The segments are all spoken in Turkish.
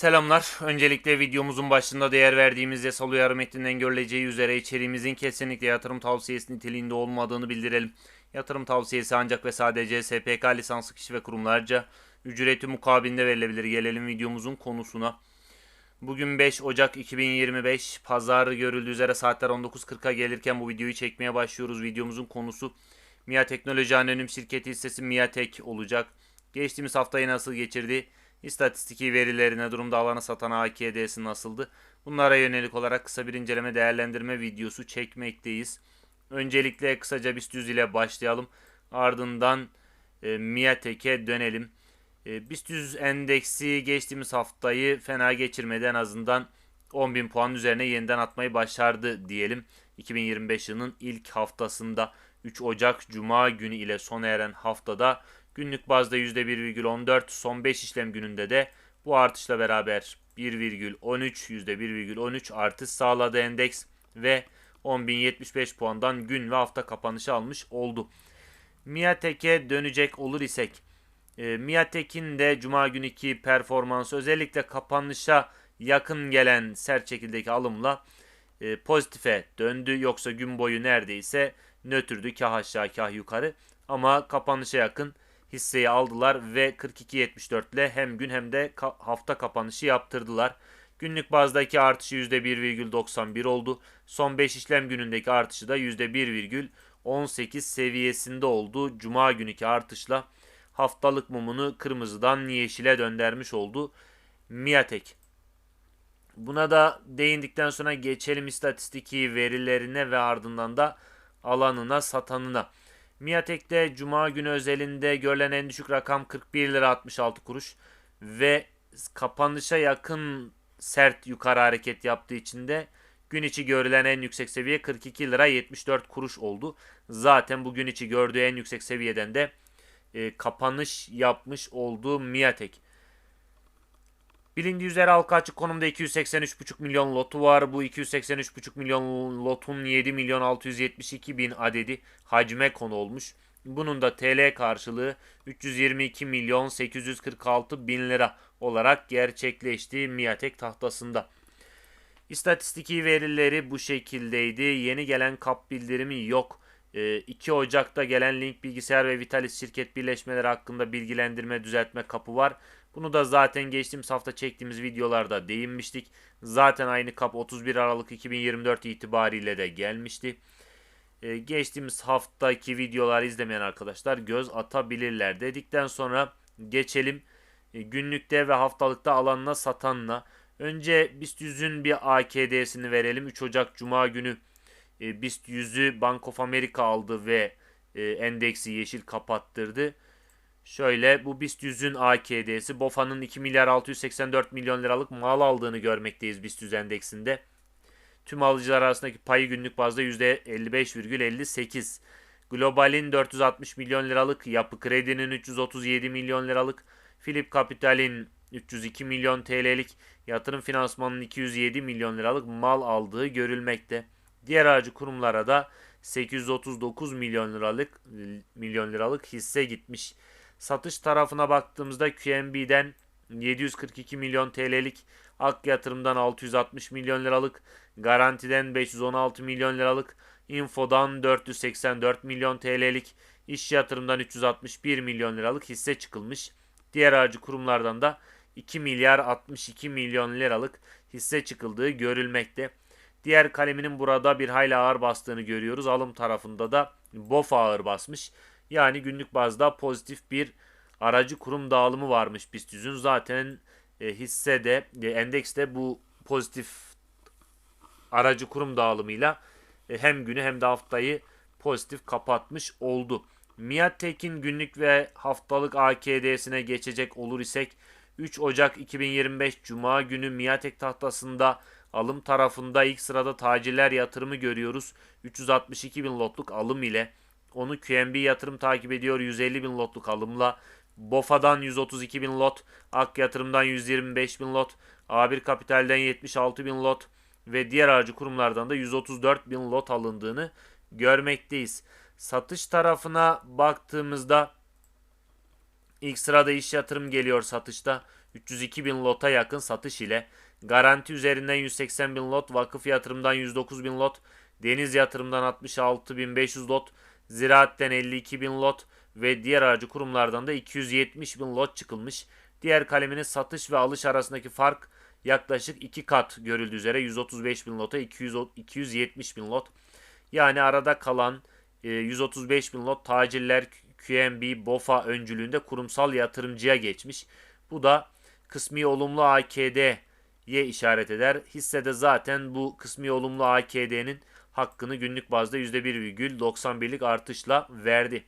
Selamlar. Öncelikle videomuzun başında değer verdiğimiz yasal uyarı metninden görüleceği üzere içeriğimizin kesinlikle yatırım tavsiyesi niteliğinde olmadığını bildirelim. Yatırım tavsiyesi ancak ve sadece SPK lisanslı kişi ve kurumlarca ücreti mukabilinde verilebilir. Gelelim videomuzun konusuna. Bugün 5 Ocak 2025 Pazar görüldüğü üzere saatler 19.40'a gelirken bu videoyu çekmeye başlıyoruz. Videomuzun konusu MIA Teknoloji Anonim Şirketi hissesi MIATek olacak. Geçtiğimiz haftayı nasıl geçirdi? İstatistiki verilerine durumda alanı satan AKD'si nasıldı? Bunlara yönelik olarak kısa bir inceleme değerlendirme videosu çekmekteyiz. Öncelikle kısaca BIST 100 ile başlayalım. Ardından e, MIATek'e dönelim. E, BIST 100 endeksi geçtiğimiz haftayı fena geçirmedi. En azından 10.000 puan üzerine yeniden atmayı başardı diyelim. 2025 yılının ilk haftasında 3 Ocak Cuma günü ile sona eren haftada günlük bazda %1,14 son 5 işlem gününde de bu artışla beraber 1,13 %1,13 artış sağladı endeks ve 10.075 puandan gün ve hafta kapanışı almış oldu. Miatek'e dönecek olur isek e, Miatek'in de Cuma günkü performansı özellikle kapanışa yakın gelen sert şekildeki alımla e, pozitife döndü. Yoksa gün boyu neredeyse nötrdü kah aşağı kah yukarı. Ama kapanışa yakın hisseyi aldılar ve 42.74 ile hem gün hem de hafta kapanışı yaptırdılar. Günlük bazdaki artışı %1,91 oldu. Son 5 işlem günündeki artışı da %1,18 seviyesinde oldu. Cuma günkü artışla haftalık mumunu kırmızıdan yeşile döndürmüş oldu. Miatek. Buna da değindikten sonra geçelim istatistiki verilerine ve ardından da alanına satanına. Miatek'te Cuma günü özelinde görülen en düşük rakam 41 lira 66 kuruş ve kapanışa yakın sert yukarı hareket yaptığı için de gün içi görülen en yüksek seviye 42 lira 74 kuruş oldu. Zaten bugün içi gördüğü en yüksek seviyeden de e, kapanış yapmış olduğu Miatek. Bilindiği üzere halka açık konumda 283,5 milyon lotu var. Bu 283,5 milyon lotun 7 milyon 672 bin adedi hacme konu olmuş. Bunun da TL karşılığı 322 milyon 846 bin lira olarak gerçekleşti Miatek tahtasında. İstatistiki verileri bu şekildeydi. Yeni gelen kap bildirimi yok. 2 Ocak'ta gelen Link Bilgisayar ve Vitalis şirket birleşmeleri hakkında bilgilendirme düzeltme kapı var. Bunu da zaten geçtiğimiz hafta çektiğimiz videolarda değinmiştik. Zaten aynı kap 31 Aralık 2024 itibariyle de gelmişti. Ee, geçtiğimiz haftaki videoları izlemeyen arkadaşlar göz atabilirler dedikten sonra geçelim e, günlükte ve haftalıkta alanına satanla. Önce BIST 100'ün bir AKD'sini verelim. 3 Ocak Cuma günü e, BIST 100'ü Bank of America aldı ve e, endeksi yeşil kapattırdı. Şöyle bu BIST 100'ün AKD'si BOFA'nın 2 milyar 684 milyon liralık mal aldığını görmekteyiz BIST 100 endeksinde. Tüm alıcılar arasındaki payı günlük bazda %55,58. Global'in 460 milyon liralık, Yapı Kredi'nin 337 milyon liralık, Philip Capital'in 302 milyon TL'lik, yatırım finansmanının 207 milyon liralık mal aldığı görülmekte. Diğer aracı kurumlara da 839 milyon liralık milyon liralık hisse gitmiş. Satış tarafına baktığımızda QNB'den 742 milyon TL'lik, Ak Yatırım'dan 660 milyon liralık, Garanti'den 516 milyon liralık, Info'dan 484 milyon TL'lik, İş Yatırım'dan 361 milyon liralık hisse çıkılmış. Diğer aracı kurumlardan da 2 milyar 62 milyon liralık hisse çıkıldığı görülmekte. Diğer kaleminin burada bir hayli ağır bastığını görüyoruz. Alım tarafında da BOF ağır basmış. Yani günlük bazda pozitif bir aracı kurum dağılımı varmış BIST 100'ün. Zaten e, hissede, e, endekste bu pozitif aracı kurum dağılımıyla e, hem günü hem de haftayı pozitif kapatmış oldu. Miatek'in günlük ve haftalık AKD'sine geçecek olur isek 3 Ocak 2025 Cuma günü Miatek tahtasında alım tarafında ilk sırada tacirler yatırımı görüyoruz. 362 bin lotluk alım ile onu QNB yatırım takip ediyor 150 bin lotluk alımla. BOFA'dan 132 bin lot, Ak Yatırım'dan 125 bin lot, A1 Kapital'den 76 bin lot ve diğer aracı kurumlardan da 134 bin lot alındığını görmekteyiz. Satış tarafına baktığımızda ilk sırada iş yatırım geliyor satışta. 302 bin lota yakın satış ile garanti üzerinden 180 bin lot, vakıf yatırımdan 109 bin lot, deniz yatırımdan 66 bin 500 lot, ziraatten 52 bin lot ve diğer aracı kurumlardan da 270 bin lot çıkılmış. Diğer kaleminin satış ve alış arasındaki fark yaklaşık 2 kat görüldüğü üzere 135 bin lota 200, 270 bin lot. Yani arada kalan e, 135 bin lot tacirler QNB, BOFA öncülüğünde kurumsal yatırımcıya geçmiş. Bu da kısmi olumlu AKD'ye işaret eder. Hissede zaten bu kısmi olumlu AKD'nin hakkını günlük bazda %1,91'lik artışla verdi.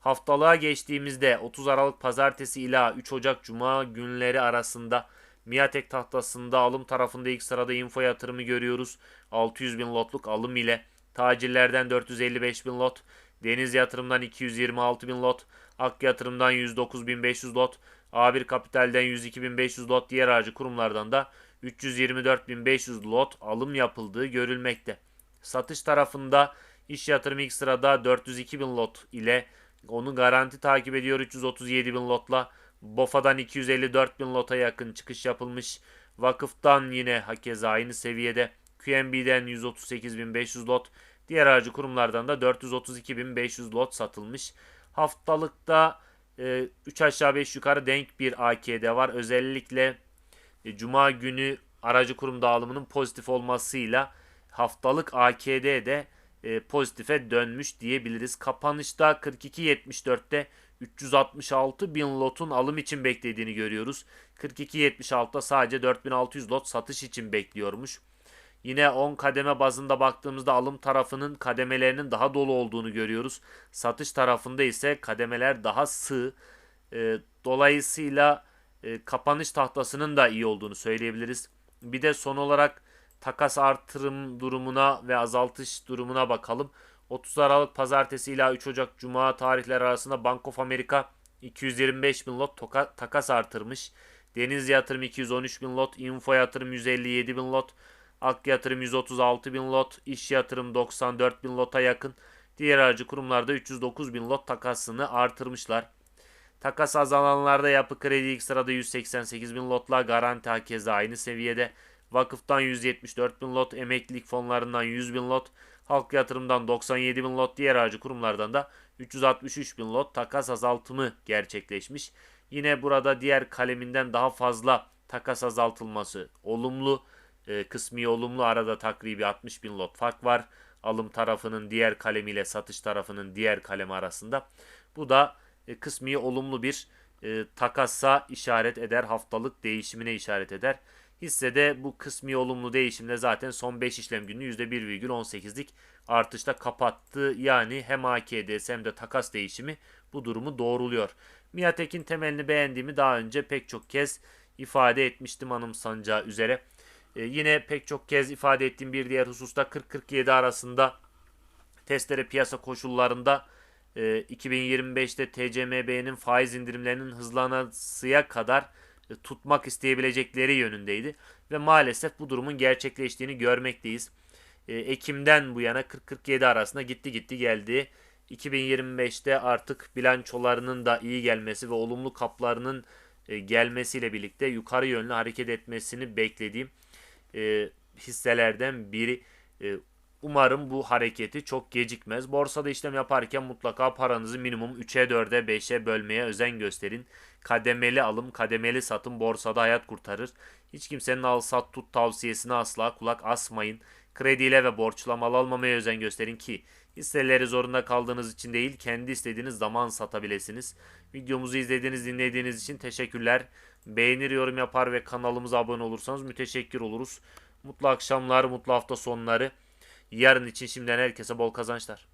Haftalığa geçtiğimizde 30 Aralık Pazartesi ila 3 Ocak Cuma günleri arasında Miatek tahtasında alım tarafında ilk sırada info yatırımı görüyoruz. 600 bin lotluk alım ile tacirlerden 455 bin lot, deniz yatırımdan 226 bin lot, ak yatırımdan 109 bin 500 lot, A1 Kapital'den 102 bin 500 lot, diğer aracı kurumlardan da 324 bin 500 lot alım yapıldığı görülmekte. Satış tarafında iş yatırımı ilk sırada 402 bin lot ile onu garanti takip ediyor 337 bin lotla. BOFA'dan 254 bin lota yakın çıkış yapılmış. Vakıftan yine hakeza aynı seviyede. QNB'den 138.500 lot. Diğer aracı kurumlardan da 432.500 lot satılmış. Haftalıkta e, 3 aşağı 5 yukarı denk bir AKD var. Özellikle e, Cuma günü aracı kurum dağılımının pozitif olmasıyla haftalık AKD de e, pozitife dönmüş diyebiliriz. Kapanışta 42.74'te 366 bin lotun alım için beklediğini görüyoruz. 42.76'da sadece 4600 lot satış için bekliyormuş. Yine 10 kademe bazında baktığımızda alım tarafının kademelerinin daha dolu olduğunu görüyoruz. Satış tarafında ise kademeler daha sığ. E, dolayısıyla e, kapanış tahtasının da iyi olduğunu söyleyebiliriz. Bir de son olarak takas artırım durumuna ve azaltış durumuna bakalım. 30 Aralık Pazartesi ila 3 Ocak Cuma tarihleri arasında Bank of America 225 bin lot toka, takas artırmış. Deniz Yatırım 213 bin lot, Info Yatırım 157 bin lot, Ak Yatırım 136 bin lot, İş Yatırım 94 bin lota yakın. Diğer aracı kurumlarda 309 bin lot takasını artırmışlar. Takas azalanlarda yapı kredi ilk sırada 188 bin lotla garanti hakeza aynı seviyede. Vakıftan 174 bin lot, emeklilik fonlarından 100 bin lot, halk yatırımdan 97 bin lot, diğer aracı kurumlardan da 363 bin lot takas azaltımı gerçekleşmiş. Yine burada diğer kaleminden daha fazla takas azaltılması olumlu, e, kısmi olumlu arada takribi 60 bin lot fark var. Alım tarafının diğer kalemiyle satış tarafının diğer kalemi arasında. Bu da e, kısmi olumlu bir e, takasa işaret eder, haftalık değişimine işaret eder. Hissede bu kısmi olumlu değişimle zaten son 5 işlem günü %1,18'lik artışla kapattı. Yani hem AKDS hem de takas değişimi bu durumu doğruluyor. Miatek'in temelini beğendiğimi daha önce pek çok kez ifade etmiştim anımsanacağı üzere. Ee, yine pek çok kez ifade ettiğim bir diğer hususta 40-47 arasında testere piyasa koşullarında e, 2025'te TCMB'nin faiz indirimlerinin hızlanasıya kadar e, tutmak isteyebilecekleri yönündeydi. Ve maalesef bu durumun gerçekleştiğini görmekteyiz. E, Ekim'den bu yana 40-47 arasında gitti gitti geldi. 2025'te artık bilançolarının da iyi gelmesi ve olumlu kaplarının e, gelmesiyle birlikte yukarı yönlü hareket etmesini beklediğim hisselerden biri. Umarım bu hareketi çok gecikmez. Borsada işlem yaparken mutlaka paranızı minimum 3'e 4'e 5'e bölmeye özen gösterin. Kademeli alım, kademeli satım borsada hayat kurtarır. Hiç kimsenin al sat tut tavsiyesine asla kulak asmayın. Krediyle ve borçla mal almamaya özen gösterin ki hisseleri zorunda kaldığınız için değil kendi istediğiniz zaman satabilirsiniz. Videomuzu izlediğiniz dinlediğiniz için teşekkürler. Beğenir yorum yapar ve kanalımıza abone olursanız müteşekkir oluruz. Mutlu akşamlar, mutlu hafta sonları. Yarın için şimdiden herkese bol kazançlar.